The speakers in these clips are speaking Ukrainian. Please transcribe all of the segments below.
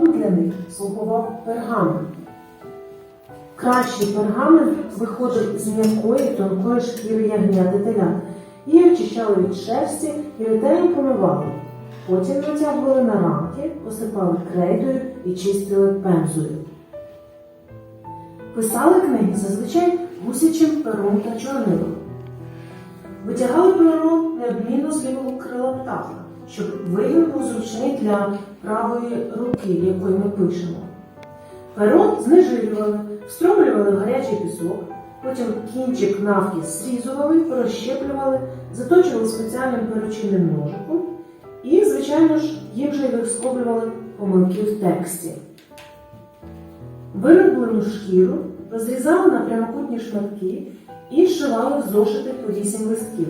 для них слугував пергамент. Кращий пергамент виходив з м'якої тонкої шкіри ягня теля. Її очищали від шерсті і ретельно помивали. Потім натягували на рамки, посипали крейдою і чистили пензою. Писали книги зазвичай гусячим пером та чорнилом. Витягали перо неодмінно з лівого крила птаха, щоб вигін був зручний для правої руки, якою ми пишемо. Перо знежилювали, встромлювали в гарячий пісок, потім кінчик навкіс зрізували, розщеплювали, заточували спеціальним перочинним ножиком і, звичайно ж, їм же вискоблювали помилки в тексті. Вироблену шкіру розрізали на прямокутні шматки і зшивали в зошити по 8 листків.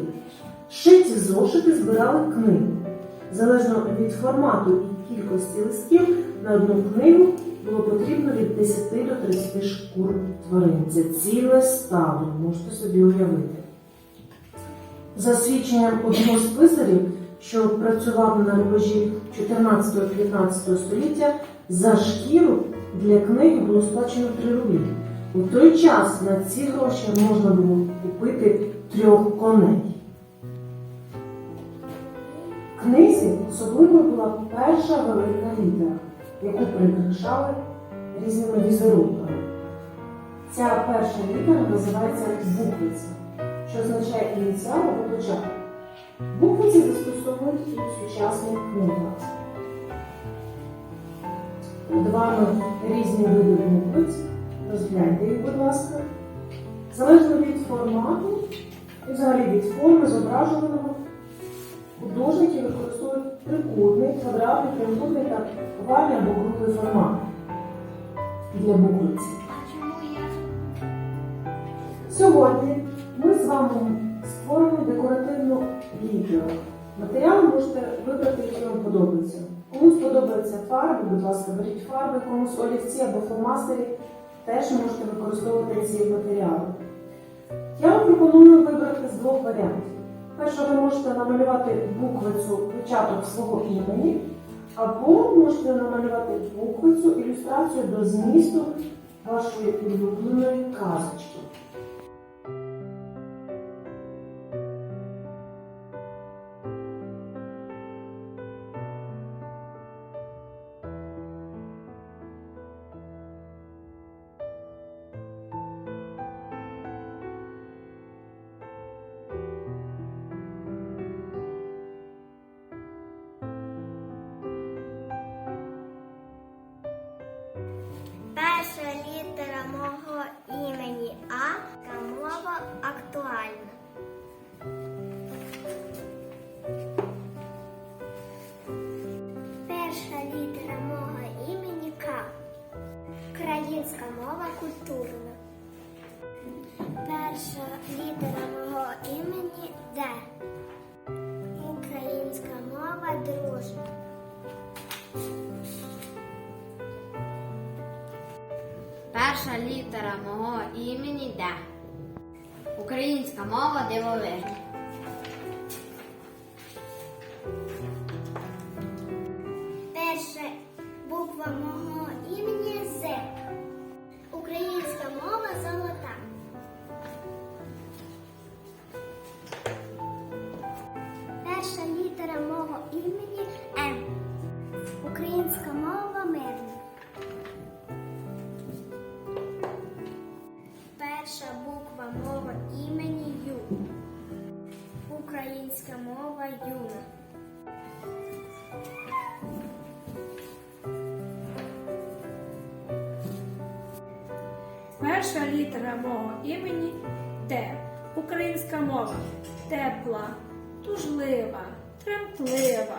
Шиті зошити збирали в книгу. Залежно від формату і кількості листків на одну книгу було потрібно від 10 до 30 шкур тварин. Це ціле стадо, можете собі уявити. За свідченням одного з писарів, що працював на рубежі 14-15 століття, за шкіру для книги було сплачено 3 рублі. У той час на ці гроші можна було купити трьох коней. Книзі особливою була перша велика літера, яку прикрашали різними візерунками. Ця перша літера називається буквиця, що означає ініціал або початок. Буквиці застосовують в сучасних книгах. Перед вами різні види буквиць. Розгляньте їх, будь ласка. Залежно від формату і взагалі від форми зображуваного, трикутний, квадратний, прямокутний та овальний або круглий формат для буквиці. Сьогодні ми з вами створимо декоративну літеру. Матеріал можете вибрати, який вам подобається. Комусь подобаються фарби, будь ласка, беріть фарби, комусь олівці або фломастері, теж можете використовувати ці матеріали. Я вам пропоную вибрати з двох варіантів. Перше, ви можете намалювати буквицю початок свого імені, або можете намалювати буквицю ілюстрацію до змісту вашої улюбленої казочки. Перша літера мого імені Д. Українська мова дивовижна. Перша буква мого імені З. Українська мова золота. Перша літера мого імені М. Українська мова мирна. Українська мова юна. Перша літера мого імені Т. Українська мова тепла, тужлива, тремтлива.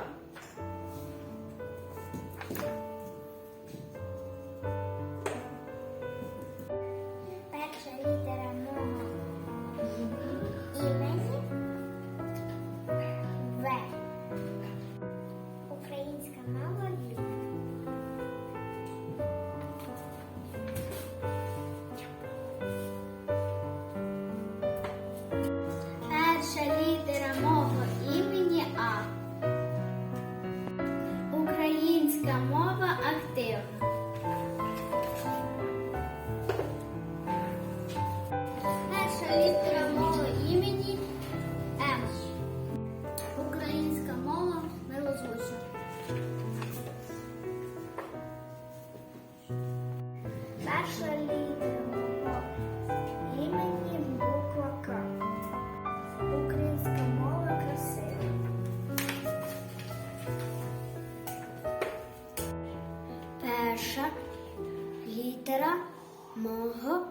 Мого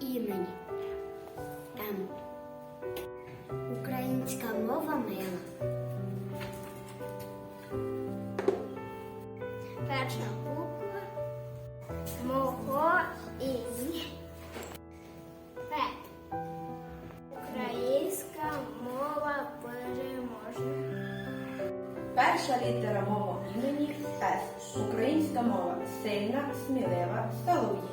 імені. М. Українська мова мила. Перша буква мого імені. П. Українська мова переможна. Перша літера мого імені С. Українська мова сильна, смілива, символічна.